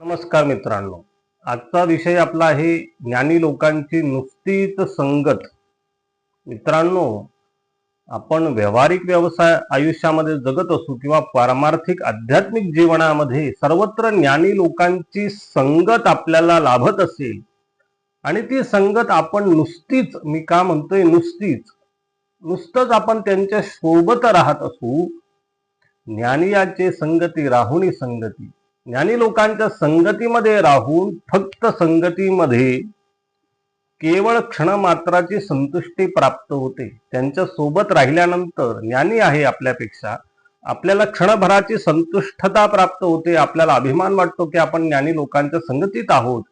नमस्कार मित्रांनो. आजचा विषय आपला आहे ज्ञानी लोकांची नुसतीच संगत. मित्रांनो आपण व्यावहारिक व्यवसाय आयुष्यामध्ये जगत असू किंवा पारमार्थिक आध्यात्मिक जीवनामध्ये सर्वत्र ज्ञानी लोकांची संगत आपल्याला लाभत असेल आणि ती संगत आपण नुसतीच मी का म्हणतोय नुसतीच नुसतंच आपण त्यांच्यासोबत राहत असू ज्ञानियाचे संगती राहुनी संगती ज्ञानी लोकांच्या संगतीमध्ये राहून फक्त संगतीमध्ये केवळ क्षणमात्राची संतुष्टी प्राप्त होते. त्यांच्यासोबत राहिल्यानंतर ज्ञानी आहे आपल्यापेक्षा. आपल्याला क्षणभराची संतुष्टता प्राप्त होते. आपल्याला अभिमान वाटतो की आपण ज्ञानी लोकांच्या संगतीत आहोत.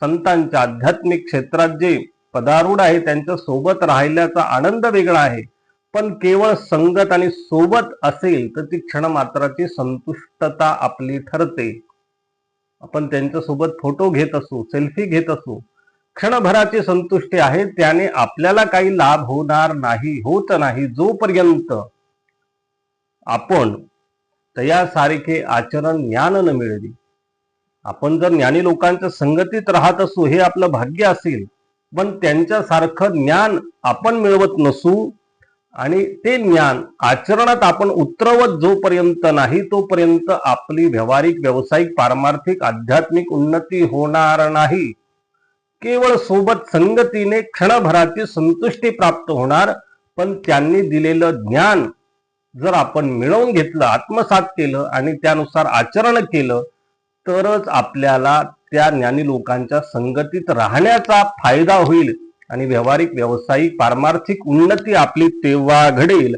संतांच्या आध्यात्मिक क्षेत्रात जे पदारूढ आहे त्यांच्यासोबत राहिल्याचा आनंद वेगळा आहे. पण केवळ संगत आणि सोबत असेल तर ती क्षण मात्राची संतुष्टता आपली ठरते. आपण त्यांच्यासोबत फोटो घेत असू सेल्फी घेत असू क्षणभराची संतुष्टी आहे त्याने आपल्याला काही लाभ होणार नाही होत नाही जोपर्यंत आपण तयासारखे आचरण ज्ञान न मिळवी. आपण जर ज्ञानी लोकांच्या संगतीत राहत असू हे आपलं भाग्य असेल पण त्यांच्यासारखं ज्ञान आपण मिळवत नसू आणि ते ज्ञान आचरणात आपण उतरवत जोपर्यंत नाही तोपर्यंत आपली व्यावहारिक व्यावसायिक पारमार्थिक आध्यात्मिक उन्नती होणार नाही. केवळ सोबत संगतीने क्षणभराची संतुष्टी प्राप्त होणार पण त्यांनी दिलेलं ज्ञान जर आपण मिळवून घेतलं आत्मसात केलं आणि त्यानुसार आचरण केलं तरच आपल्याला त्या ज्ञानी लोकांच्या संगतीत राहण्याचा फायदा होईल. आणि व्यावहारिक व्यावसायिक पारमार्थिक उन्नती आपली तेव्हा घडेल